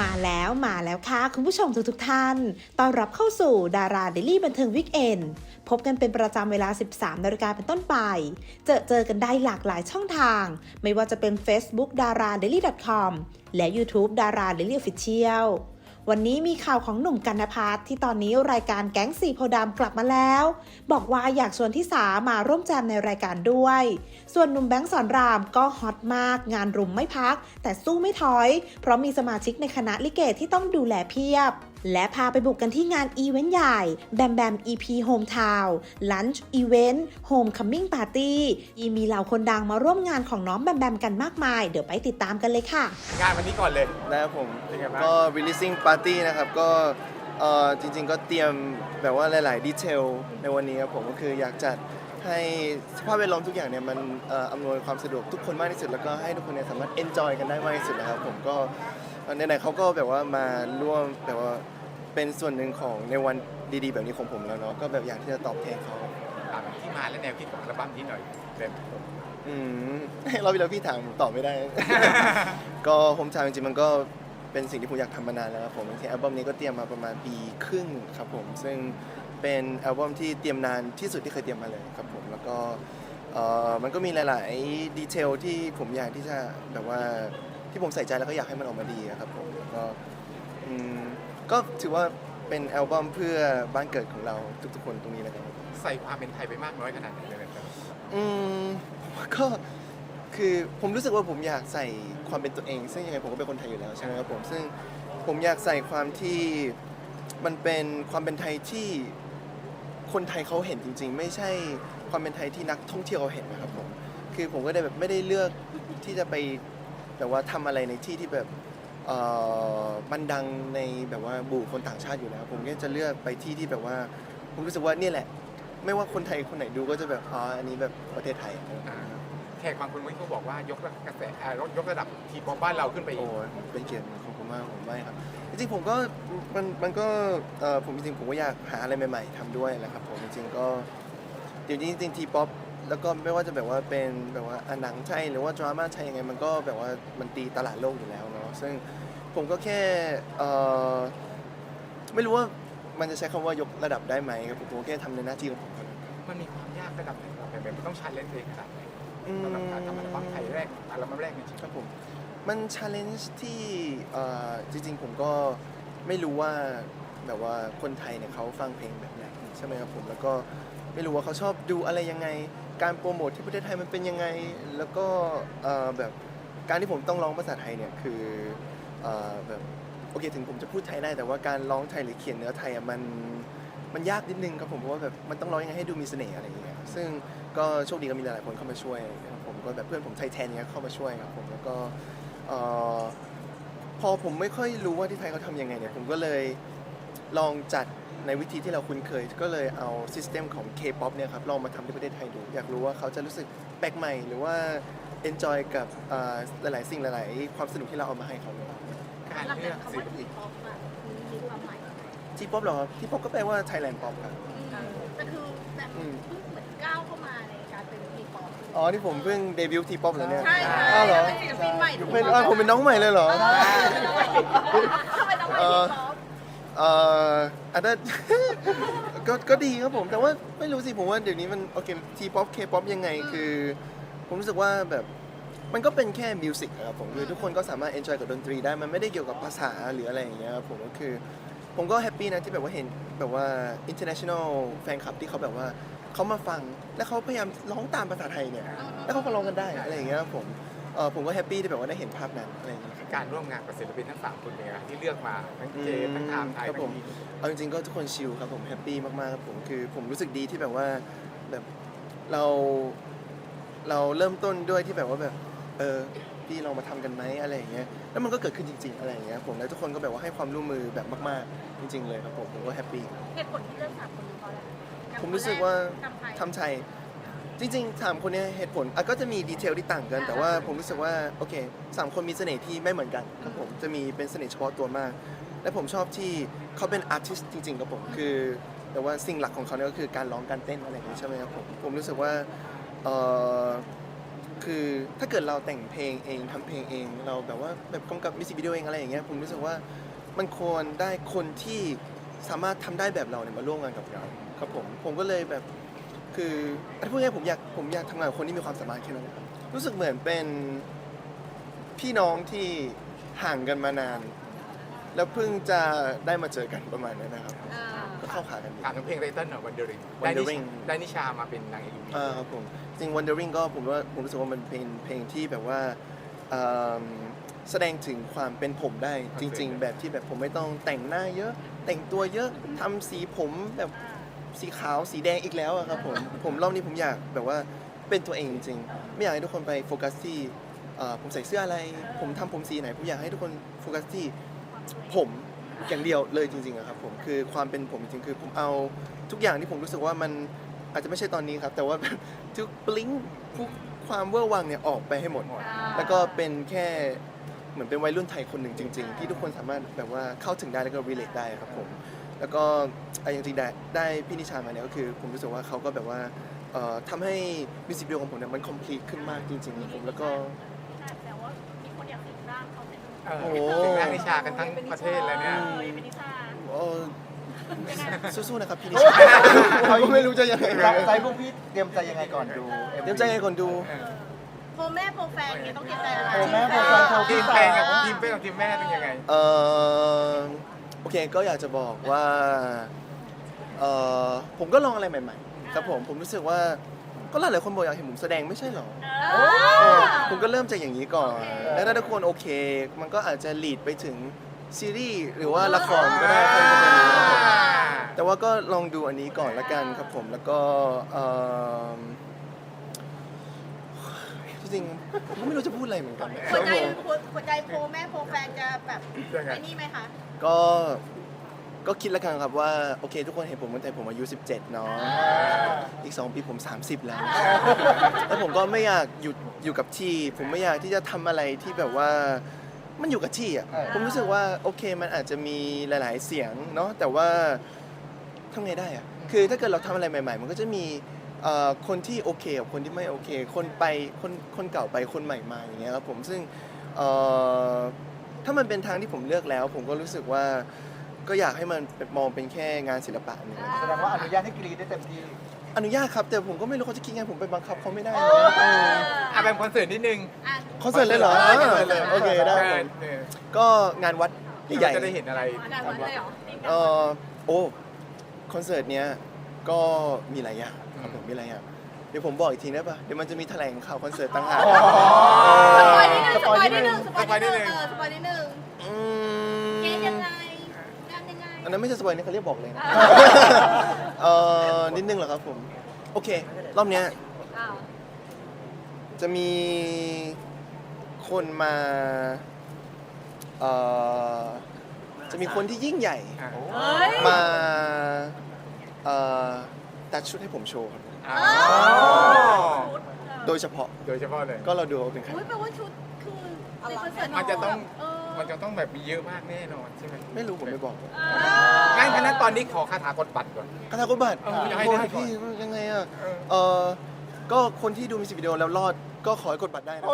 มาแล้วมาแล้วค่ะ คุณผู้ชมทุกทท่าน ต้อนรับเข้าสู่ดาราเดลี่บันเทิงวิกเอนพบกันเป็นประจำเวลา 13นาฬิกาเป็นต้นไป เจอเจอกันได้หลากหลายช่องทาง ไม่ว่าจะเป็น Facebook d a r a d a i l y com และ YouTube d a r a d a i l y Official วันนี้มีข่าวของหนุ่มกันนพัฒน์ที่ตอนนี้รายการแก๊งสีโพธิ์ดำกลับมาแล้ว บอกว่าอยากชวนที่สามาร่วมแจมในรายการด้วย ส่วนหนุ่มแบงค์สอนรามก็ฮอตมาก งานรุมไม่พัก แต่สู้ไม่ถอย เพราะมีสมาชิกในคณะลิเกที่ต้องดูแลเพียบและพาไปบุกกันที่งานอีเวนต์ใหญ่ แบมแบม EP Hometown Lunch Event Homecoming Party อีมีเหล่าคนดังมาร่วมงานของน้องแบมแบมกันมากมาย เดี๋ยวไปติดตามกันเลยค่ะ งานวันนี้ก่อนเลยนะครับผมเป็นไงบ้างก็ releasing party นะครับ ก็เอ่อจริงๆก็เตรียมแบบว่าหลาย ๆ ดีเทลในวันนี้ครับผมก็คืออยากจัด ให้สภาพแวดล้อมทุกอย่างเนี่ยมันเอ่ออำนวยความสะดวกทุกคนมากที่สุด แล้วก็ให้ทุกคนเนี่ยสามารถ enjoy กันได้มากที่สุดนะครับผมก็ไหนๆเขาก็แบบว่ามาร่วมแบบว่าเป็นส่วนหนึ่งของในวันดีๆ แบบนี้ของผมแล้วเนาะก็แบบอยากที่จะตอบแทนเขาถามที่มาและแนวคิดของอัลบั้มนี้หน่อยเต็มอืม เราไปแล้วพี่ถามผมตอบไม่ได้ ก็โฮมทาวจริงๆมันก็เป็นสิ่งที่ผมอยากทำมานานแล้วครับผมจริงๆอัลบั้มนี้ก็เตรียมมาประมาณปีครึ่งครับผม ซึ่ง เป็นอัลบั้มที่เตรียมนานที่สุดที่เคยเตรียมมาเลยครับผมแล้วก็เอ่อมันก็มีหลาย ๆ ดีเทลที่ผมอยากที่จะแบบว่าที่ผมใส่ใจแล้วก็อยากให้มันออกมาดีอะครับผมแล้วก็อืมก็ถือว่าเป็นอัลบั้มเพื่อบ้านเกิดของเราทุก ๆ คนตรงนี้นะครับใส่ความเป็นไทยไปมากน้อยขนาดไหนเลยครับ อืมก็คือผมรู้สึกว่าผมอยากใส่ความเป็นตัวเอง ซึ่งยังไงผมก็เป็นคนไทยอยู่แล้วใช่ไหมครับผมซึ่งผมอยากใส่ความที่มันเป็นความเป็นไทยที่ คนไทยเขาเห็นจริง ๆ ไม่ใช่ความเป็นไทยที่นักท่องเที่ยวเขาเห็นนะครับผมคือผมก็ได้แบบไม่ได้เลือกที่จะไปแบบว่าทำอะไรในที่ที่แบบเอ่อมันดังในแบบว่าบูคนต่างชาติอยู่แล้ว ผมก็จะเลือกไปที่ที่แบบว่า ผมรู้สึกว่าเนี่ยแหละ ไม่ว่าคนไทยคนไหนดูก็จะแบบอ๋ออันนี้แบบประเทศไทยอ่า ขกบางคนเมื่อกี้เขาบอกว่ายกระกระแสอ่ายกระดับทีป๊อปบ้านเราขึ้นไปอีโอ้กเป็นเกียรติของผมมากผมไม่ครับ จริงๆผมก็มันมันก็เอ่อผมจริงๆผมก็อยากหาอะไรใหม่ๆทำด้วยแหละครับผมจริงๆก็เดี๋ยวนี้จริงๆทีป๊อปแล้วก็ไม่ว่าจะแบบว่าเป็นแบบว่าอะหนังไทยหรือว่าดราม่าไทยยังไงมันก็แบบว่ามันตีตลาดโลกอยู่แล้วเนาะซึ่งผมก็แค่เอ่อไม่รู้ว่ามันจะใช้คำว่ายกระดับได้ไหมครับผมผมก็แค่ทำในหน้าที่ของผมเท่านั้น มันมีความยากระดับไหนครับแต่มันต้องชาเลนจ์เองขนาดไหนอืม สำหรับการทำอัลบั้มไทยแรกอัลบั้มแรกในชีวิตครับผมมันชาเลนจ์ที่เอ่อจริงๆ ผมก็ไม่รู้ว่าแบบว่าคนไทยเนี่ยเขาฟังเพลงแบบไหนใช่ไหมครับผมแล้วก็ไม่รู้ว่าเขาชอบดูอะไรยังไง การโปรโมทที่ประเทศไทยมันเป็นยังไง แล้วก็เอ่อแบบการที่ผมต้องร้องภาษาไทยเนี่ยคือเอ่อแบบโอเคถึงผมจะพูดไทยได้แต่ว่าการร้องไทยหรือเขียนเนื้อไทยอะมันมันยากนิดนึงครับผมเพราะว่าแบบมันต้องร้องยังไงให้ดูมีเสน่ห์อะไรอย่างเงี้ยซึ่ง ก็โชคดีก็มีหลายๆคนเข้ามาช่วยนะครับผมก็แบบเพื่อนผมไทยแทนเนี้ยเข้ามาช่วยครับผมแล้วก็เอ่อพอผมไม่ค่อยรู้ว่าที่ไทยเขาทำยังไงเนี่ยผมก็เลยลองจัดในวิธีที่เราคุ้นเคย ก็เลยเอาซิสเต็มของ K-POP เนี่ยครับลองมาทำที่ประเทศไทยดู อยากรู้ว่าเขาจะรู้สึกแปลกใหม่ หรือว่า enjoy กับเอ่อหลายๆ สิ่งหลาย ๆ ความสนุกที่เราเอามาให้เขาเนี่ย การหลักเลืกาอกรคำศิว่าลทีปินป๊อปอะมีความหมายยังไง ทีป๊อปเหรอทีป๊อปก็แปลว่า Thailand Pop ครับ แต่คือแบบอืม เพิ่งเหมือน ก้าวเข้ามาในการเป็นทีป๊อปอ๋อนี่ผมเพิ่งเดบิวต์ทีป๊อปเหรอเนี่ยใช่ใช่อ้าวเหรอเป็นศิลปินใหม่เป็นอ้าวผมเป็นน้องใหม่เลยเหรอ ทำไมต้องเป็นทีป๊อปเอ่ออันนั้น ก็ก็ดีครับผม แต่ว่าไม่รู้สิผมว่าเดี๋ยวนี้มันโอเคทีป๊อปเคป๊อปยังไงคือ ผมรู้สึกว่าแบบมันก็เป็นแค่มิวสิกครับผมคือทุกคนก็สามารถเอนจอยกับดนตรีได้มันไม่ได้เกี่ยวกับภาษาหรืออะไรอย่างเงี้ยครับผมก็คือ ผมก็แฮปปี้นะที่แบบว่าเห็นแบบว่า international แฟนคลับที่เขาแบบว่า เขามาฟัง แล้วเขาพยายามร้องตามภาษาไทยเนี่ยแล้วเขาก็ร้องกันได้อะไรอย่างเงี้ยครับผมเออผมก็แฮปปี้ที่แบบว่าได้เห็นภาพนั้นอะไรอย่างเงี้ยครับการร่วมงานกับศิลปินทั้งสามคนเป็นไงที่เลือกมาทั้งเจทั้งไทม์ไทยครับผมทั้งนี้เอาจริงๆก็ทุกคนชิลครับผมแฮปปี้มากๆครับผมคือผมรู้สึกดีที่แบบว่าแบบเราเราเริ่มต้นด้วยที่แบบว่าแบบเออพี่เรามาทำกันไหมอะไรอย่างเงี้ย แล้วมันก็เกิดขึ้นจริง ๆ อะไรอย่างเงี้ยผมแล้วทุกคนก็แบบว่าให้ความร่วมมือแบบมาก ๆ จริง ๆ เลยครับผมผมก็แฮปปี้เหตุผลที่เลือกสามคนนี้เพราะอะไรอย่าง ผมรู้สึกว่าทำไทยทำไทยจริงๆถามคนเนี้ยเหตุผลอะก็จะมีดีเทลที่ต่างกัน แต่ว่าผมรู้สึกว่าโอเคสามคนมีเสน่ห์ที่ไม่เหมือนกันครับผมจะมีเป็นเสน่ห์เฉพาะตัวมาก และผมชอบที่เขาเป็นอาร์ติสต์จริงๆครับผมคือ แต่ว่าสิ่งหลักของเขาเนี่ยก็คือการร้องการเต้นอะไรอย่างนี้ใช่ไหมครับผมผมรู้สึกว่าเออคือถ้าเกิดเราแต่งเพลงเองทำเพลงเอง เราแบบว่าแบบกำกับมิวสิกวิดีโอเองอะไรอย่างเงี้ยผมรู้สึกว่ามันควรได้คนที่ สามารถทำได้แบบเราเนี่ยมาร่วมงานกับเราครับผมผมก็เลยแบบคืออันพูดง่ายๆผมอยากผมอยากทำงานกับคนที่มีความสามารถแค่นั้นนะครับรู้สึกเหมือนเป็นพี่น้องที่ห่างกันมานาน แล้วเพิ่งจะได้มาเจอกันประมาณนั้นนะครับ อ่าก็เข้าขากันดี ถามถึงเพลงไตเติ้ลหน่อยวันเดอริง Wandering ได้นิชามาเป็นนางเอก MV อ่าครับผมจริง Wondering ก็ผมว่าผมรู้สึกว่ามันเป็นเพลงที่แบบว่าอืม แสดงถึงความเป็นผมได้จริง ๆ แบบที่แบบผมไม่ต้องแต่งหน้าเยอะ แต่งตัวเยอะทำสีผมแบบสีขาวสีแดงอีกแล้วอะครับผมผมรอบนี้ผมอยากแบบว่าเป็นตัวเองจริงๆไม่อยากให้ทุกคนไปโฟกัสที่เอ่อผมใส่เสื้ออะไร ผมทำผมสีไหนผมอยากให้ทุกคนโฟกัสที่ผมอย่างเดียวเลยจริงๆอะครับผมคือความเป็นผมจริงๆคือผมเอาทุกอย่างที่ผมรู้สึกว่ามันอาจจะไม่ใช่ตอนนี้ครับ แต่ว่าแบบทุกบลิงทุกความเวอร์วังเนี่ยออกไปให้หมด แล้วก็เป็นแค่ เหมือนเป็นวัยรุ่นไทยคนหนึ่งจริง ๆ ที่ทุกคนสามารถแบบว่าเข้าถึงได้แล้วก็ relate ได้ครับผม แล้วก็อะอย่างจริงๆได้ได้พี่นิชามาเนี่ยก็คือผมรู้สึกว่าเขาก็แบบว่าเอ่อทำให้มิวสิกวิดีโอของผมเนี่ยมัน complete ขึ้นมากจริงๆครับผมแล้วก็แต่ว่ามีคนอยากสิงร่างเขาเป็นเออโอ้โห ถึงนางนิชากันทั้งประเทศแล้วเนี่ยเออเป็นนิชาเอ่อสู้ๆนะครับพี่นิชาเขาก็ไม่รู้จะยังไงใจพวกพี่เตรียมใจยังไงก่อนดูเตรียมใจไงก่อนดู โปรแม่โปรแฟนเนี่ยต้องเตรียมใจอะไรโปรแม่โปรแฟนโปร ทีพี่มสาแฟนกับทีมเป้กับทีมแม่เป็นยังไง เออโอเคก็อยากจะบอกว่าเออผมก็ลองอะไรใหม่ๆครับผมผมรู้สึกว่าก็หลายๆคนบอกอยากเห็นผมแสดงไม่ใช่หรอเอเอออผมก็เริ่มจากอย่างนี้ก่อน แล้วถ้าทุกคนโอเค มันก็อาจจะลีดไปถึงซีรีส์หรือว่าละครก็ได้ใครจะไปรู้แต่ว่าก็ลองดูอันนี้ก่อนละกันครับผมแล้วก็เอิ่มจ ริงๆผมก็ไม่รู้จะพูดอะไรเหมือนกันนะคหัวรับใจผมหัวใจโปรแม่โปรแฟนจะแบบยังไงไอ้นี่ไหมคะ ก็ก็คิดแล้วกันครับว่าโอเคทุกคนเห็นผมตั้งแต่ผมอายุ 17 เนาะอีก 2 ปีผม 30 แล้ว แล้วผมก็ไม่อยากหยุดอยู่กับที่ ผมไม่อยากที่จะทำอะไรที่แบบว่ามันอยู่กับที่อะผมรู้สึกว่าโอเคมันอาจจะมีหลาย ๆ เสียงเนาะแต่ว่าทำไงได้อะคือถ้าเกิดเราทำอะไรใหม่ ๆ มันก็จะมี เอ่อคนที่โอเคกับคนที่ไม่โอเค คนไปคนคนเก่าไปคนใหม่มาอย่างเงี้ยครับผมซึ่งเอ่อถ้ามันเป็นทางที่ผมเลือกแล้ว ผมก็รู้สึกว่าก็อยากให้มันเป็นมองเป็นแค่งานศิลปะหนึ่งแสดงว่าอนุญาตให้กรีดได้เต็มที่อนุญาตครับแต่ผมก็ไม่รู้เขาจะคิดไงผมไปบังคับเขาไม่ได้เอนะอเอออะเป็นคอนเสิร์ตนิดนึงอะคอนเสิร์ตเลยเหรอคอนเสิร์ตเลยโอเคได้ผมเออก็งานวัดใหญ่เราจะได้เห็นอะไร งานวันเลยเหรอๆเออโอ้ คอนเสิร์ตเนี้ย ก็มีหลายอย่างครับผมมีหลายอย่างเดี๋ยวผมบอกอีกทีได้ปะเดี๋ยวมันจะมีแถลงข่าวคอนเสิร์ตต่างหากอ๋อสปอยนิดนึงสปอยนิดนึงสปอยนิดนึงเออสปอยนิดนึงอืเกณฑ์ยังมไงงานยังไง อันนั้นไม่ใช่สปอยนะเขาเรียกบอกเลยนะ อ่า เออนิดนึงเหรอครับผม โอเค รอบเนี้ยอ้าว จะมีคนมาเอ่อจะมีคนที่ยิ่งใหญ่อะเฮ้ย มา เอ่อตัดชุดให้ผมโชว์ครับอ๋อโดยเฉพาะโดยเฉพาะเลยก็เราดูว่าเป็นใคร อุ้ยแปลว่าชุดคือในคอนเสิร์ตมันจะต้องเออมันจะต้องแบบมีเยอะมากแน่นอนใช่ไหมไม่รู้ผมไม่บอกงั้นคณะตอนนี้ขอคาถากดบัตรก่อนคาถากุบัตรเอออยากให้โอ้ได้ยก่อน พี่ยังไงอะเออเออก็คนที่ดูมิวสิกวิดีโอแล้วรอดก็ขอให้กดบัตรได้นะ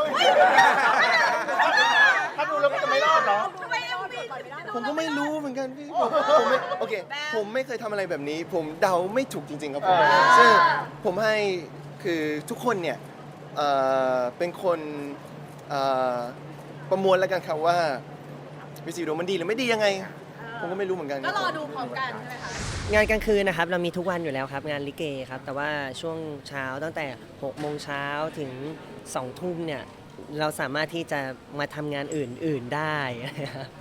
ถ้าดูแล้วมันจะไม่รอดเหรอทำไมเอ็มวี ผมก็ไม่รู้เหมือนกันพี่ผมผมไม่โอเคแบมผมไม่เคยทำอะไรแบบนี้ ผมเดาไม่ถูกจริง ๆ ครับผมอ่า ซึ่งผมให้คือทุกคนเนี่ยเอ่อเป็นคนเอ่อประมวลแล้วกันครับว่ามิวสิกวิดีโอมันดีหรือไม่ดียังไง ผมก็ไม่รู้เหมือนกันคก็บรอดูพร้อมกันใช่ไหมคะ งานกลางคืนนะครับเรามีทุกวันอยู่แล้วครับ งานลิเกครับ แต่ว่าช่วงเช้าตั้งแต่6โมงเช้าถึง2ทุ่มเนี่ย เราสามารถที่จะมาทำงานอื่น ๆได้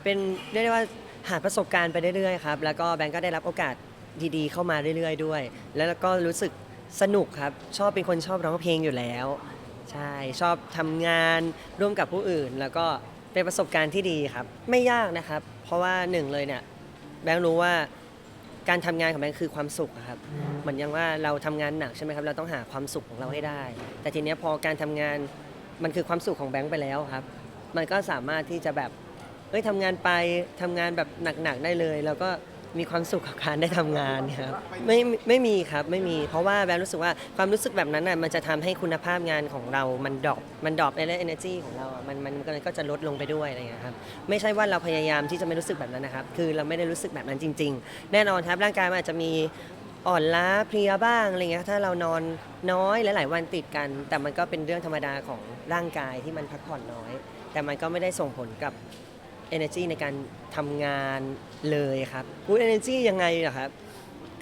เป็นเรียกได้ว่าหาประสบการณ์ไปเรื่อยๆครับ แล้วก็แบงก์ก็ได้รับโอกาสดีๆ เข้ามาเรื่อย ๆ ด้วย แล้วก็รู้สึกสนุกครับ ชอบเป็นคนชอบร้องเพลงอยู่แล้ว ใช่ชอบทำงานร่วมกับผู้อื่น แล้วก็เป็นประสบการณ์ที่ดีครับ ไม่ยากนะครับ เพราะว่าหนึ่งเลยเนี่ยแบงค์รู้ว่าการทำงานของแบงค์คือความสุขอะครับเหมือนอย่างว่าเราทำงานหนักใช่ไหมครับเราต้องหาความสุขของเราให้ได้ แต่ทีเนี้ยพอการทำงาน มันคือความสุขของแบงค์ไปแล้วครับ มันก็สามารถที่จะแบบเอ้ยทำงานไปทำงานแบบหนักๆได้เลย แล้วก็มีความสุขกับการได้ทำงานครับไม่ไม่มีครับไม่มี เพราะว่าแบงค์รู้สึกว่าความรู้สึกแบบนั้นน่ะมันจะทำให้คุณภาพงานของเรามันดรอปมันดรอปในเรื่อง energy ของเราอะมันมันก็เลยก็จะลดลงไปด้วยอะไรอย่างเงี้ยครับไม่ใช่ว่าเราพยายามที่จะไม่รู้สึกแบบนั้นนะครับ คือเราไม่ได้รู้สึกแบบนั้นจริง ๆ แน่นอนครับร่างกายมันอาจจะมี อ่อนล้าเพลียบ้างอะไรเงี้ยถ้าเรานอนน้อยหลายๆวันติดกัน แต่มันก็เป็นเรื่องธรรมดาของร่างกายที่มันพักผ่อนน้อย แต่มันก็ไม่ได้ส่งผลกับ energy ในการทำงานเลยครับ boost energy ยังไงเหรอครับ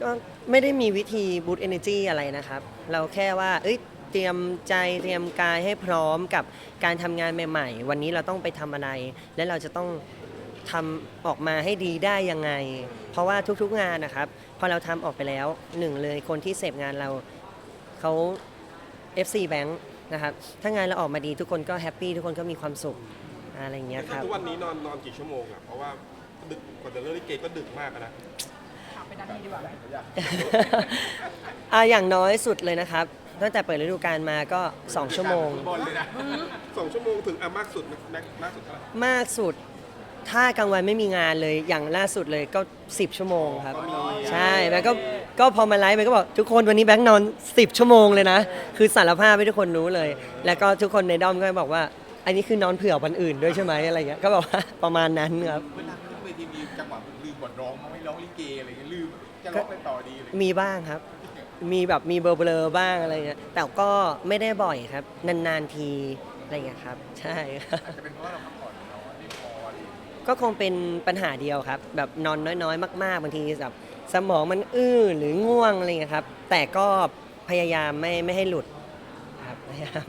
ก็ไม่ได้มีวิธี boost energy อะไรนะครับ เราแค่ว่าเอ้ยเตรียมใจเตรียมกายให้พร้อมกับการทำงานใหม่ ๆ วันนี้เราต้องไปทำอะไร และเราจะต้องทำออกมาให้ดีได้ยังไง เพราะว่าทุกๆงานนะครับ พอเราทำออกไปแล้วหนึ่งเลยคนที่เสพงานเราเขา FC Bank นะครับ ถ้างานเราออกมาดีทุกคนก็แฮปปี้ทุกคนก็มีความสุขอะไรอย่างเงี้ยครับทุกวันนี้นอนนอนกี่ชั่วโมงอะเพราะว่าดึกกว่าจะเลิกลิเกก็ดึกมากอะนะอะอย่างน้อยสุดเลยนะครับตั้งแต่เปิดฤดูกาลมาก็ 2 ชั่วโมงบอลเลยนะสองชั่วโมงถึงอะมากสุดแม็กมากสุดเท่าไหร่มากสุด ถ้ากลางวันไม่มีงานเลยอย่างล่าสุดเลยก็ 10 ชั่วโมงครับ ใช่แบงก์ก็ก็พอมาไลฟ์แบงก์ก็บอกทุกคนวันนี้แบงก์นอน 10 ชั่วโมงเลยนะ คือสารภาพให้ทุกคนรู้เลย แล้วก็ทุกคนในด้อมก็บอกว่า อันนี้คือนอนเผื่อวันอื่นด้วยใช่ไหมอะไรเงี้ยก็บอกว่าประมาณนั้นครับเวลาขึ้นเวทีมีจังหวะลืมบทร้องมาไม่ร้องลิเกอะไรเงี้ยลืมจะร้องไปต่อดีเลยมีบ้างครับ มีแบบมีเบลอๆบ้างอะไรเงี้ยแต่ก็ไม่ได้บ่อยครับ นานๆทีอะไรเงี้ยครับ ใช่ครับจะเป็นเพราะว่าเรา ก็คงเป็นปัญหาเดียวครับ แบบนอนน้อยๆ มาก ๆ บางทีแบบสมองมันอื้อหรือง่วงอะไรเงี้ยครับ แต่ก็พยายามไม่ไม่ให้หลุดครับพยายาม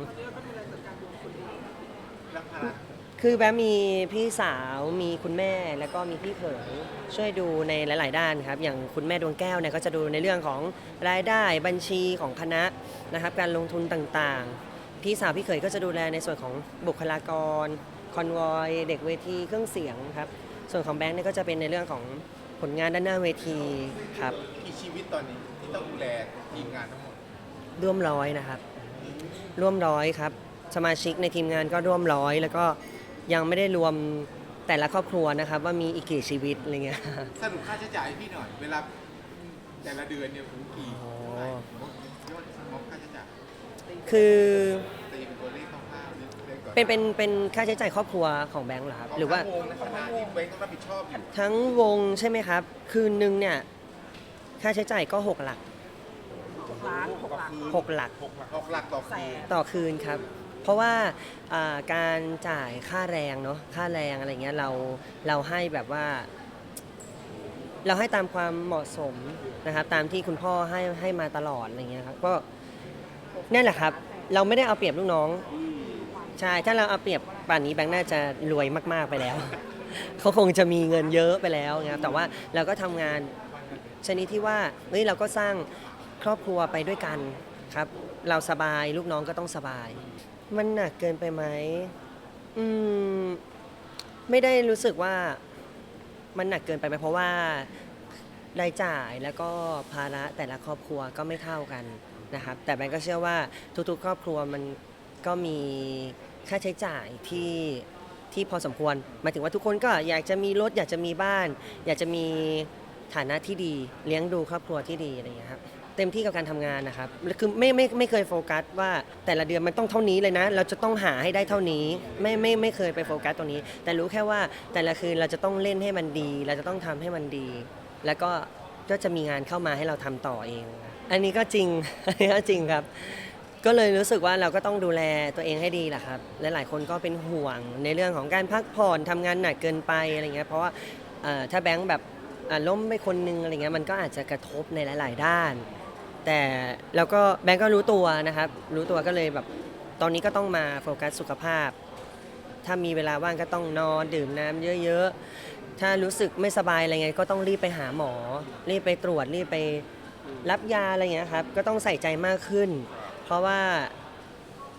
คือแบบมีพี่สาวมีคุณแม่แล้วก็มีพี่เขยช่วยดูในหลาย ๆ ด้านครับ อย่างคุณแม่ดวงแก้วเนี่ยก็จะดูในเรื่องของรายได้บัญชีของคณะนะครับ การลงทุนต่างๆ พี่สาวพี่เขยก็จะดูแลในส่วนของบุคลากร อนวอยเด็กเวทีเครื่องเสียงครับ ส่วนของแบงค์เนี่ยก็จะเป็นในเรื่องของผลงานด้านหน้าเวทีครับกี่ชีวิตตอนนี้ที่ต้องดูแลทีมงานทั้งหมดร่วมร้อยนะครับ ร่วมร้อยครับ สมาชิกในทีมงานก็ร่วมร้อย แล้วก็ยังไม่ได้รวมแต่ละครอบครัวนะครับ ว่ามีอีกกี่ชีวิตอะไรเงี้ย สรุปค่าใช้จ่ายให้พี่หน่อย เวลาแต่ละเดือนเนี่ยถึงกี่อ๋อเท่าไหร่งบยอดงบค่าใช้จ่ายคือ เป็นเป็นเป็นค่าใช้จ่ายครอบครัวของแบงค์เหรอครับหรือว่า ทั้งวงในคณะที่เบงต้องรับผิดชอบอยู่ทั้งวงใช่ไหมครับ คืนนึงเนี่ย ค่าใช้จ่ายก็ 6 หลักล้านหกล้าน 6 หลักหกหลักหกหลักต่อคืนต่อคืนครับ เพราะว่าอ่าการจ่ายค่าแรงเนาะค่าแรงอะไรเงี้ยเราเราให้แบบว่า เราให้ตามความเหมาะสมนะครับ ตามที่คุณพ่อให้ให้มาตลอดอะไรเงี้ยครับก็นั่นแหละครับ เราไม่ได้เอาเปรียบลูกน้อง ใช่ ถ้าเราเอาเปรียบป่านนี้แบงค์น่าจะรวยมาก ๆ ไปแล้ว เขาคงจะมีเงินเยอะไปแล้วนะครับแต่ว่าเราก็ทำงานชนิดที่ว่าเฮ้ยเราก็สร้างครอบครัวไปด้วยกันครับ เราสบายลูกน้องก็ต้องสบาย มันหนักเกินไปไหมอืมไม่ได้รู้สึกว่ามันหนักเกินไปไหมเพราะว่ารายจ่ายแล้วก็ภาระแต่ละครอบครัวก็ไม่เท่ากันนะครับ แต่แบงก์ก็เชื่อว่าทุกๆ ครอบครัวมันก็มี ค่าใช้จ่ายที่ที่พอสมควรหมายถึงว่าทุกคนก็อยากจะมีรถอยากจะมีบ้าน อยากจะมีฐานะที่ดี เลี้ยงดูครอบครัวที่ดีอะไรอย่างเงี้ยครับเต็มที่กับการทำงานนะครับคือไม่ไม่ไม่เคยโฟกัสว่าแต่ละเดือนมันต้องเท่านี้เลยนะ เราจะต้องหาให้ได้เท่านี้ ไม่ไม่ไม่เคยไปโฟกัสตรงนี้ แต่รู้แค่ว่าแต่ละคืนเราจะต้องเล่นให้มันดี เราจะต้องทำให้มันดี แล้วก็ก็จะมีงานเข้ามาให้เราทำต่อเอง อันนี้ก็จริง อันนี้ก็จริงครับ ก็เลยรู้สึกว่าเราก็ต้องดูแลตัวเองให้ดีแหละครับและหลายคนก็เป็นห่วงในเรื่องของการพักผ่อนทำงานหนักเกินไปอะไรเงี้ยเพราะว่าเอ่อถ้าแบงค์แบบอะล้มไปคนนึงอะไรเงี้ยมันก็อาจจะกระทบในหลาย ๆ ด้าน แต่แล้วก็แบงก์ก็รู้ตัวนะครับ รู้ตัวก็เลยแบบตอนนี้ก็ต้องมาโฟกัสสุขภาพ ถ้ามีเวลาว่างก็ต้องนอนดื่มน้ำเยอะ ๆ ถ้ารู้สึกไม่สบายอะไรเงี้ยก็ต้องรีบไปหาหมอ รีบไปตรวจรีบไปรับยาอะไรเงี้ยครับก็ต้องใส่ใจมากขึ้น เพราะว่า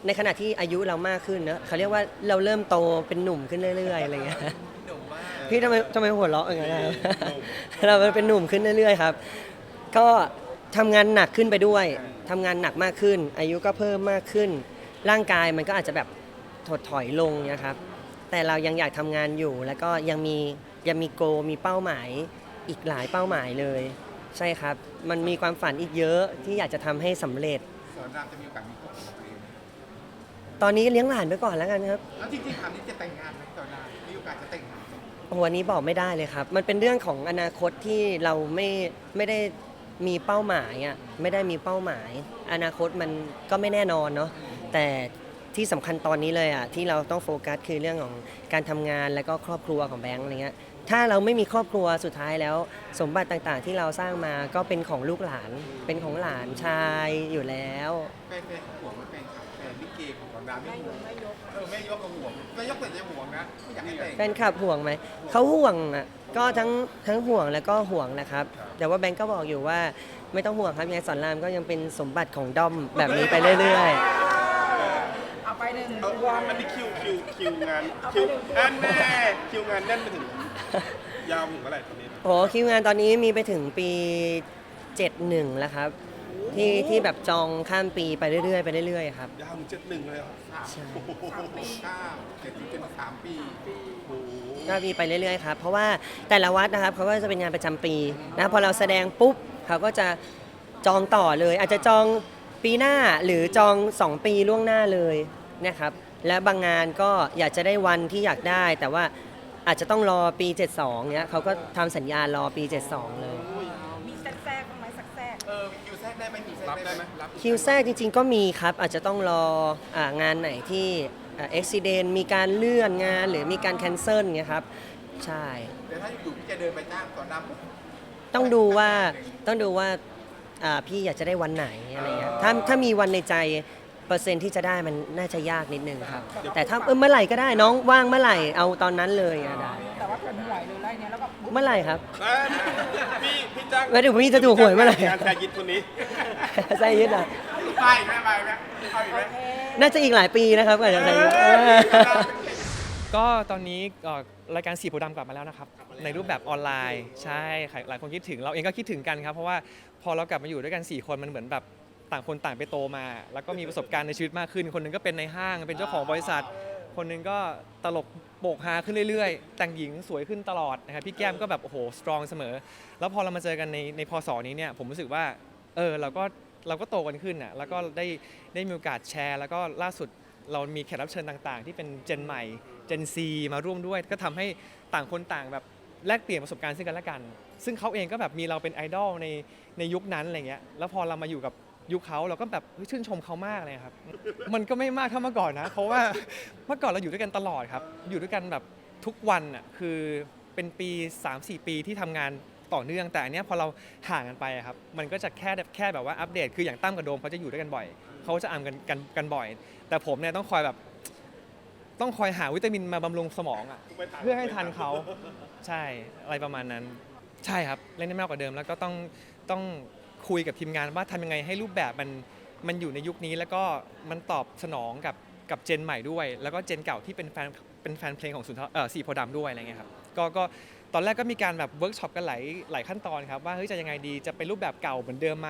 ในขณะที่อายุเรามากขึ้นเนอะเขาเรียกว่าเราเริ่มโตเป็นหนุ่มขึ้นเรื่อยๆอะไรเงี้ยหนุ่มมากพี่ทำไมทำไมหัวเราะอย่างนั้นนะครับเราเป็นหนุ่มขึ้นเรื่อยๆครับ ก็ทำงานหนักขึ้นไปด้วยทำงานหนักมากขึ้น อายุก็เพิ่มมากขึ้น ร่างกายมันก็อาจจะแบบถดถอยลงนะครับ แต่เรายังอยากทำงานอยู่ แล้วก็ยังมียังมีโกมีเป้าหมายอีกหลายเป้าหมายเลย ใช่ครับ มันมีความฝันอีกเยอะที่อยากจะทำให้สำเร็จ สอนรามจะมีโอกาสมีครอบครัวของตัวเองไหมตอนนี้เลี้ยงหลานไปก่อนแล้วกันครับ แล้วจริงๆถามนี้จะแต่งงานไหมสอนรามมีโอกาสจะแต่งงานไหมโอ้โหอันนี้บอกไม่ได้เลยครับ มันเป็นเรื่องของอนาคตที่เราไม่ไม่ได้มีเป้าหมายอะไม่ได้มีเป้าหมาย อนาคตมันก็ไม่แน่นอนเนาะแต่ที่สำคัญตอนนี้เลยอะที่เราต้องโฟกัสคือเรื่องของการทำงานแล้วก็ครอบครัวของแบงค์อะไรเงี้ย ถ้าเราไม่มีครอบครัวสุดท้ายแล้ว สมบัติต่างๆ ที่เราสร้างมาก็เป็นของลูกหลานเป็นของหลานชายอยู่แล้ว แฟนแฟนห่วงไหมแฟนคลับแฟนลิเกของสอนรามไม่ห่วงเออแม่ยกก็ห่วงแม่ยกแต่จะห่วงนะไม่อยากให้แต่ง แฟนคลับห่วงไหม เขาห่วงอะ ก็ทั้งทั้งห่วงแล้วก็ห่วงนะครับ แต่ว่าแบงก์ก็บอกอยู่ว่าไม่ต้องห่วงครับยังไงสอนรามก็ยังเป็นสมบัติของด้อมแบบนี้ไปเรื่อยเอาไปหนึ่งเอาอันนี้คิวคิวคิวงานคิวอันแน่คิวงานแน่นไปถึง ยาวถึงเมื่อไหร่ตอนนี้ๆโอ้คิวงานตอนนี้มีไปถึงปี 71 แล้วครับ ที่ที่แบบจองข้ามปีไปเรื่อยๆไปเรื่อยๆครับ ยาวถึงเจ็ดหนึ่งเลยเหรอใช่ โอ้โหสามปีเก้าเจ็ดถึงจนสามปีโอ้โหก็มีไปเรื่อยๆครับ เพราะว่าแต่ละวัดนะครับเขาก็จะเป็นงานประจำปีนะพอเราแสดงปุ๊บเขาก็จะจองต่อเลย อาจจะจองปีหน้าหรือจอง 2 ปีล่วงหน้าเลยนะครับ และบางงานก็อยากจะได้วันที่อยากได้ แต่ว่า อาจจะต้องรอปี 72เนี้ยเขาก็ทำสัญญารอปี 72 เลย มีแทรกแทรกบ้างไหมสักแทรกเออคิวแทรกได้ไหมคิวแทรกรับได้ได้ไหไหมมรับคิวแทรกจริงๆก็มีครับ อาจจะต้องรออางานไหนที่เอ็กซิเดนมีการเลื่อนงานหรือมีการแคนเซิลเงี้ยครับ ใช่ เดี๋ยวถ้าอยู่พี่จะเดินไปจ้างสอนรามปุ๊บต้องดูว่าต้องดูว่าอ่าพี่อยากจะได้วันไหนอะไรเงี้ยถ้าถ้ามีวันในใจ เปอร์เซ็นต์ที่จะได้มันน่าจะยากนิดนึงครับ แต่ถ้าเออเมื่อไหร่ก็ได้น้องว่างเมื่อไหร่เอาตอนนั้นเลยอะได้แต่ว่าเป็นไหวเลยไล่เนี้ยแล้วก็บุ๊บเมื่อไหร่ครับอะพี่พี่จ้างแล้วเดี๋ยวพี่จะถูกหวยเมื่อไหร่ งานแซยิดคนนี้ใช่ยึดอะไปไหมไปไหมเอาอีกไหมน่าจะอีกหลายปีนะครับกว่าจะใส่ยึดก็ตอนนี้เอ่อรายการสีโพธิ์ดำกลับมาแล้วนะครับ ในรูปแบบออนไลน์ใช่หลายคนคิดถึงเราเองก็คิดถึงกันครับ เพราะว่าพอเรากลับมาอยู่ด้วยกัน 4 คนมันเหมือนแบบ ต่างคนต่างไปโตมา แล้วก็มีประสบการณ์ในชีวิตมากขึ้น คนหนึงก็เป็นในห้าง เป็นเจ้าของบริษัท คนหนึงก็ตลกโปกฮาขึ้นเรื่อยๆ แต่งหญิงสวยขึ้นตลอดนะครับพี่แก้มก็แบบโอ้โหสตรองเสมอ แล้วพอเรามาเจอกันในในพศนี้เนี่ยผมรู้สึกว่าเออเราก็เราก็โตกันขึ้นอะแล้วก็ได้ได้มีโอกาสแชร์ แล้วก็ล่าสุดเรามีแขกรับเชิญต่างๆ ที่เป็นเจนใหม่เจนซีมาร่วมด้วย ก็ทำให้ต่างคนต่างแบบแลกเปลี่ยนประสบการณ์ซึ่งกันและกัน ซึ่งเขาเองก็แบบมีเราเป็นไอดอลในในยุคนั้นอะไรเงี้ยแล้วพอเรามาอยู่กับ ยุคเขาเราก็แบบเฮ้ยชื่นชมเขามากเลยครับ มันก็ไม่มากเท่าเมื่อก่อนนะ เพราะว่าเมื่อก่อนเราอยู่ด้วยกันตลอดครับ อยู่ด้วยกันแบบทุกวันอะคือเป็นปี 3-4 ปีที่ทำงานต่อเนื่อง แต่อันเนี้ยพอเราห่างกันไปอะครับ มันก็จะแค่แค่แบบว่าอัปเดต คืออย่างตั้มกับโดมเขาจะอยู่ด้วยกันบ่อย เขาจะอ่านกันกันกันบ่อย แต่ผมเนี่ยต้องคอยแบบ ต้องคอยหาวิตามินมาบำรุงสมองอะเพื่อให้ทันเขา ใช่อะไรประมาณนั้น ใช่ครับ เล่นได้มากกว่าเดิมแล้วก็ต้องต้อง คุยกับทีมงานว่าทำยังไงให้รูปแบบมันมันอยู่ในยุคนี้แล้วก็มันตอบสนองกับกับเจนใหม่ด้วย แล้วก็เจนเก่าที่เป็นแฟนเป็นแฟนเพลงของสุนทรเอ่อสีโพธิ์ดำด้วยอะไรเงี้ยครับก็ก็ตอนแรกก็มีการแบบเวิร์กช็อปกันหลายหลายขั้นตอนครับว่าเฮ้ยจะยังไงดีจะเป็นรูปแบบเก่าเหมือนเดิมไหม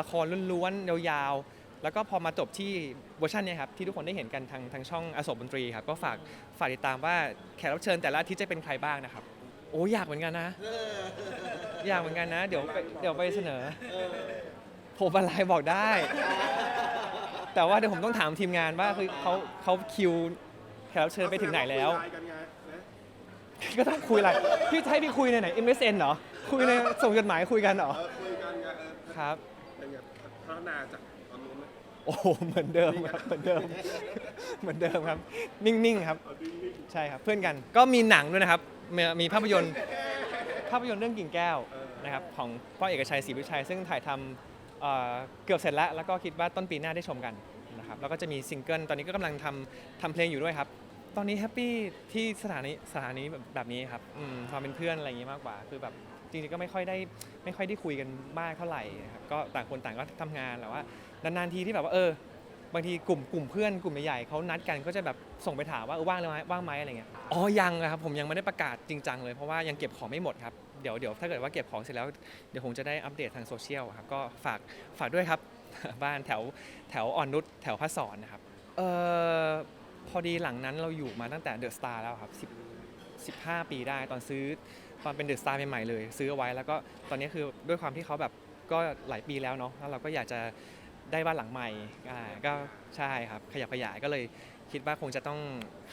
ละครล้วนๆยาวๆแล้วก็พอมาจบที่เวอร์ชันเนี้ยครับที่ทุกคนได้เห็นกันทางทางช่องอโศกดนตรีครับก็ฝากฝากติดตามว่าแขกรับเชิญแต่ละอาทิตย์จะเป็นใครบ้างนะครับ โอ้อยากเหมือนกันนะ อยากเหมือนกันนะ เดี๋ยวไปเดี๋ยวไปเสนอผมอะไรบอกได้ แต่ว่าเดี๋ยวผมต้องถามทีมงานว่าคือเขาเขาคิวแขกรับเชิญไปถึงไหนแล้วคุยไน์กันไงนะก็ต้องคุยอะไรพี่จะให้พี่คุยในไหน MSN เหรอ คุยในส่งจดหมายคุยกันเหรอเออคุยกันไงเออครับเป็นไงพัฒนาจากตอนนู้นไหมโอ้โหเหมือนเดิมครับเหมือนเดิม เหมือนเดิมครับ นิ่งๆครับ ใช่ครับเพื่อนกัน ก็มีหนังด้วยนะครับ มีมีภาพยนตร์ภาพยนตร์เรื่องกิ่งแก้วนะครับของพ่อเอกชัยศรีวิชัย ซึ่งถ่ายทำเอ่อเกือบเสร็จแล้ว แล้วก็คิดว่าต้นปีหน้าได้ชมกันนะครับแล้วก็จะมีซิงเกิลตอนนี้ก็กำลังทำทำเพลงอยู่ด้วยครับ ตอนนี้แฮปปี้ที่สถานีสถานีแบบแบบนี้ครับอืมความเป็นเพื่อนอะไรอย่างงี้มากกว่า คือแบบจริงๆก็ไม่ค่อยได้ไม่ค่อยได้คุยกันมากเท่าไหร่นะครับก็ต่างคนต่างก็ทำงานแต่ว่านานๆทีที่แบบว่าเออ บางทีกลุ่มกลุ่มเพื่อนกลุ่มใหญ่ๆเขานัดกันก็จะแบบส่งไปถามว่าเออว่างเลยไหมว่างไหมอะไรเงี้ยอ๋อยังนะครับผมยังไม่ได้ประกาศจริงจังเลยเพราะว่ายังเก็บของไม่หมดครับเดี๋ยวเดี๋ยวถ้าเกิดว่าเก็บของเสร็จแล้วเดี๋ยวคงจะได้อัปเดตทางโซเชียลครับก็ฝากฝากด้วยครับบ้านแถวแถวอ่อนนุชแถวพระสอนนะครับเออพอดีหลังนั้นเราอยู่มาตั้งแต่เดอะสตาร์แล้วครับ 10 15 ปีได้ตอนซื้อตอนเป็นเดอะสตาร์ใหม่ๆเลย ซื้อเอาไว้แล้วก็ตอนนี้คือด้วยความที่เขาแบบก็หลายปีแล้วเนาะแล้วเราก็อยากจะ ได้บ้านหลังใหม่อ่าก็ใช่ครับขยับขยายก็เลยคิดว่าคงจะต้อง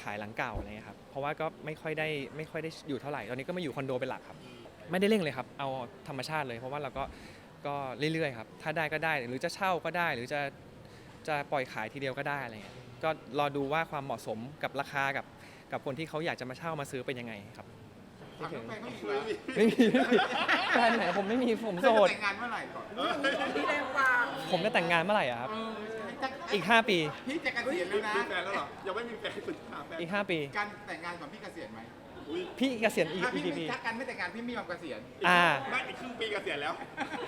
ขายหลังเก่าอะไรเงี้ยครับเพราะว่าก็ไม่ค่อยได้ไม่ค่อยได้อยู่เท่าไหร่ตอนนี้ก็มาอยู่คอนโดเป็นหลักครับ ไม่ได้เร่งเลยครับเอาธรรมชาติเลยเพราะว่าเราก็ก็เรื่อยๆครับถ้าได้ก็ได้หรือจะเช่าก็ได้หรือจะจะปล่อยขายทีเดียวก็ได้อะไรเงี้ยก็รอดูว่าความเหมาะสมกับราคากับกับคนที่เขาอยากจะมาเช่ามาซื้อเป็นยังไงครับถามน้องแฟนเขาอีกเหรอไม่มีแฟนไหนผมไม่มีผมโสด แต่งงานเมื่อไหร่ก่อน ผมจะแต่งงานเมื่อไหร่อะครับเออใช่อีก 5 ปี พี่จะเกษียณแล้วนะมีแฟนแล้วเหรอ ยังไม่มีแฟนคุณถามแฟนอีก 5 ปี การแต่งงานก่อนพี่เกษียณไหมอุ้ยพี่เกษียณอีกถ้าอีพี่กไม่กี่ปีถ้ากันไม่แต่งงานพี่ไม่ยอมเกษียณอ่า ไม่อีกครึ่งปีเกษียณแล้ว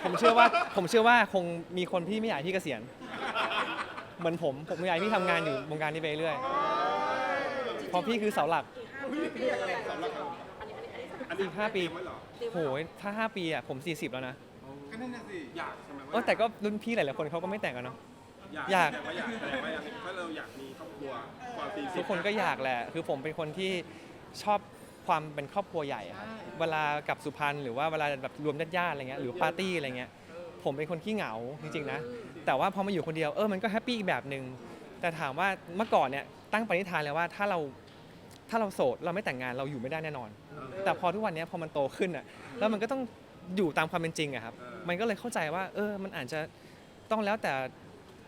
ผมเชื่อว่าผมเชื่อว่าคงมีคนที่ไม่อยากให้พี่เกษียณเหมือนผมผมไม่อยากให้พี่ทำงานอยู่วงการนี้ไปเรื่อยเพราะพี่คือเสาหลักอันนี้อีกห้าปี เตรียมไว้เหรอโหยถ้า 5 ปีอะผม 40 แล้วนะก็นั่นน่ะสิอยาก ใช่ไหมเออแต่ก็รุ่นพี่หลายๆคนเขาก็ไม่แต่งกันเนาะ อยากอยากแต่ว่าอยากแต่ว่าอยากเพราะเราอยากมีครอบครัวความตีทุกคนก็อยากแหละ คือผมเป็นคนที่ชอบความเป็นครอบครัวใหญ่อะครับ เวลากลับสุพรรณหรือว่าเวลาแบบรวมญาติๆอะไรเงี้ย หรือปาร์ตี้อะไรเงี้ย ผมเป็นคนขี้เหงาจริงๆนะ แต่ว่าพอมาอยู่คนเดียว เออ มันก็แฮปปี้อีกแบบหนึ่งแต่ถามว่าเมื่อก่อนเนี่ยตั้งปณิธานเลยว่าถ้าเราถ้าเราโสดเราไม่แต่งงานเราอยู่ไม่ได้แน่นอน แต่พอทุกวันเนี้ยพอมันโตขึ้นอะแล้วมันก็ต้อง อยู่ตามความเป็นจริงอะครับ มันก็เลยเข้าใจว่า เออ มันอาจจะต้องแล้วแต่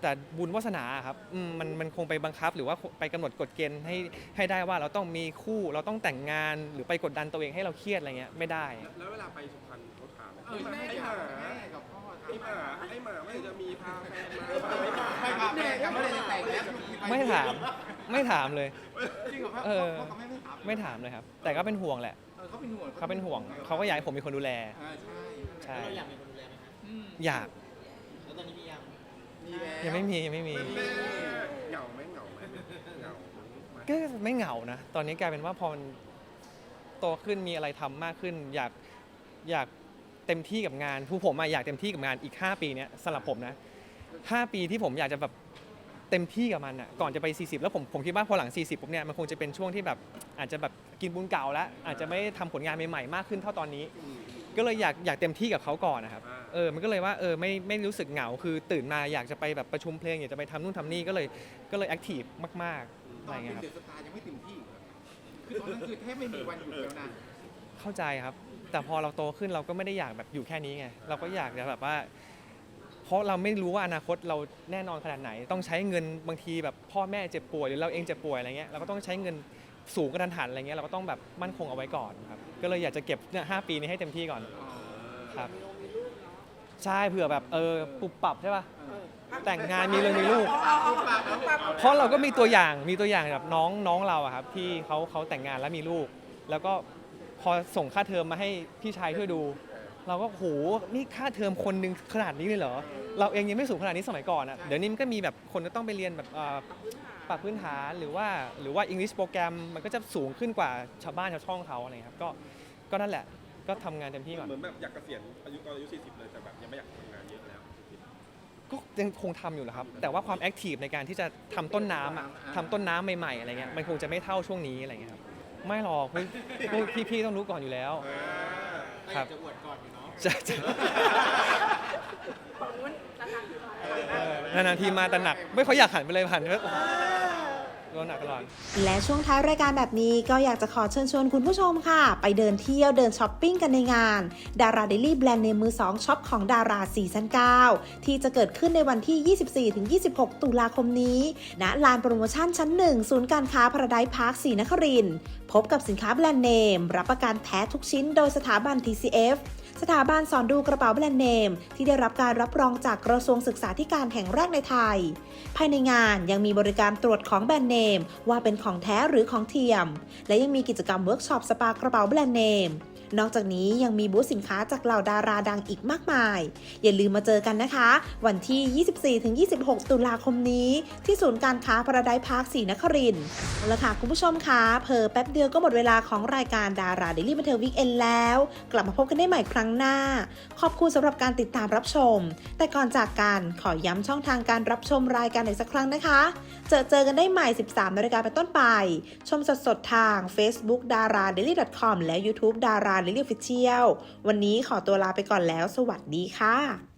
แต่บุญวาสนาอะครับอืมมันมันคงไปบังคับ หรือว่าไปกำหนดกฎเกณฑ์ให้ให้ได้ว่าเราต้องมีคู่เราต้องแต่งงานหรือไปกดดันตัวเองให้เราเครียดอะไรเงี้ยไม่ได้ แล้วเวลาไปสุพรรณเขาถามไหมเออแม่ไอ้อยาหกมาแม่กับพ่อไอ้หมาไอ้หมาไม่จะมีพาแฟนมาไม่พาแม่กับไม่ได้จะแต่งแล้วไม่ถามไม่ถามเลย จริงเหรอพ่อเออ พ่อกับแม่ไม่ถามไม่ถามเลยครับ แต่ก็เป็นห่วงแหละ เออเขาเป็นห่วงเขาเป็นห่วง เขาก็อยากให้ผมเป็นคนดูแลเออใช่ใช่อยากมีคนดูแลไหมครับอืมอยาก แล้วตอนนี้มียัง มีแล้วยังไม่มียังไม่มีแม่เหงาไหมเหงาไหมเหงาไหมก็ไม่เหงานะ ตอนนี้กลายเป็นว่าพอมันโตขึ้นมีอะไรทำมากขึ้น อยากอยากเต็มที่กับงานผู้ผมอะอยากเต็มที่กับงานอีก 5 ปีเนี้ยสำหรับผมนะ5ปีที่ผมอยากจะแบบเต็มที่กับมันอะก่อนจะไป 40 แล้วผมผมคิดว่าพอหลัง 40ปุ๊บเนี่ยมันคงจะเป็นช่วงที่แบบอาจจะแบบ กินบุญเก่าแล้ว อาจจะไม่ได้ทำผลงานใหม่ๆมากขึ้นเท่าตอนนี้ ก็เลยอยากอยากเต็มที่กับเขาก่อนนะครับเออมันก็เลยว่าเออไม่ไม่รู้สึกเหงาคือตื่นมาอยากจะไปแบบประชุมเพลงอยากจะไปทำนู่นทำนี่ก็เลยก็เลยแอคทีฟมากๆตอะไรอนเงี้เป็ยนครับ เดอะสตาร์ยังไม่เต็มที่อีกเหรอคือตอนนั้นคือแทบไม่มีวันหยุดแล้วนะ เข้าใจครับ แต่พอเราโตขึ้นเราก็ไม่ได้อยากแบบอยู่แค่นี้ไง เราก็อยากจะแบบว่า เพราะเราไม่รู้ว่าอนาคตเราแน่นอนขนาดไหน ต้องใช้เงินบางทีแบบพ่อแม่เจ็บป่วยหรือเราเองเจ็บป่วยอะไรเงี้ย เราก็ต้องใช้เงิน สูงกระทันหันอะไรเงี้ยเราก็ต้องแบบมั่นคงเอาไว้ก่อนครับก็เลยอยากจะเก็บเนี่ยหปีนี้ให้เต็มที่ก่อนครับใช่เผื่อแบบเออปรับปรับใช่ป่ะแต่งงานมีเรื่องมีลูก เพราะเราก็มีตัวอย่างมีตัวอย่างแบบน้องน้องเราอะครับที่เขาเขาแต่งงานแล้วมีลูก แล้วก็พอส่งค่าเทอมมาให้พี่ชายช่วยดู เราก็โหนี่ค่าเทอมคนหนึงขนาดนี้เลยเหรอเราเองยังไม่สูงขนาดนี้สมัยก่อนอะเดี๋ยวนี้มันก็มีแบบคนก็ต้องไปเรียนแบบเอ่อ ปรับพื้นฐานหรือว่าหรือว่า English โปรแกรมมันก็จะสูงขึ้นกว่าชาวบ้านชาวช่องเขาอะไรครับก็ก็นั่นแหละก็ทำงานเต็มที่ก่อน เหมือนแบบอยากเกษียณอายุตอนอายุ 40 เลยแต่แบบยังไม่อยากทำงานเยอะแล้ว ก็ยังคงทำอยู่แหละครับ แต่ว่าความแอคทีฟในการที่จะทำต้นน้ำอะทำต้นน้ำใหม่ๆอะไรเงี้ยมันคงจะไม่เท่าช่วงนี้อะไรเงี้ยครับไม่หรอกพวกพวกพี่ๆต้องรู้ก่อนอยู่แล้วครับจะอวดก่อนอยู่เนาะ จะจะเออนานๆทีมาแต่หนัก ไม่ค่อยอยากหันไปเลยหันไปโดนหนักตลอด และช่วงท้ายรายการแบบนี้ก็อยากจะขอเชิญชวนคุณผู้ชมค่ะ ไปเดินเที่ยวเดินช้อปปิ้งกันในงาน ดาราเดลี่แบรนด์เนมมือ 2ช็อปของดาราซีซั่น9ที่จะเกิดขึ้นในวันที่ 24-26 ตุลาคมนี้ณลานโปรโมชั่นชั้น 1 ศูนย์การค้าพราไดพาร์คศรีนครินพบกับสินค้าแบรนด์เนม รับประกันแท้ทุกชิ้นโดยสถาบัน TCF สถาบันสอนดูกระเป๋าแบรนด์เนม ที่ได้รับการรับรองจากกระทรวงศึกษาธิการแห่งแรกในไทย ภายในงานยังมีบริการตรวจของแบรนด์เนม ว่าเป็นของแท้หรือของเทียม และยังมีกิจกรรมเวิร์กช็อปสปากระเป๋าแบรนด์เนม นอกจากนี้ยังมีบูธสินค้าจากเหล่าดาราดังอีกมากมาย อย่าลืมมาเจอกันนะคะ วันที่ 24-26 ตุลาคมนี้ ที่ศูนย์การค้าพราไดพาร์คศรีนครินทร์เอาละค่ะคุณผู้ชมคะเพอแป๊บเดียวก็หมดเวลาของรายการดาราเดลี่บันเทิงวิกเอนแล้ว กลับมาพบกันได้ใหม่ครั้งหน้า ขอบคุณสำหรับการติดตามรับชม แต่ก่อนจากกันขอย้ำช่องทางการรับชมรายการอีกสักครั้งนะคะ เจอเจอกันได้ใหม่ 13นาฬิกาเป็นต้นไป ชมสดๆทาง Facebook d a r a d a i l y c o m และ YouTube d a r a daily official วันนี้ขอตัวลาไปก่อนแล้ว สวัสดีค่ะ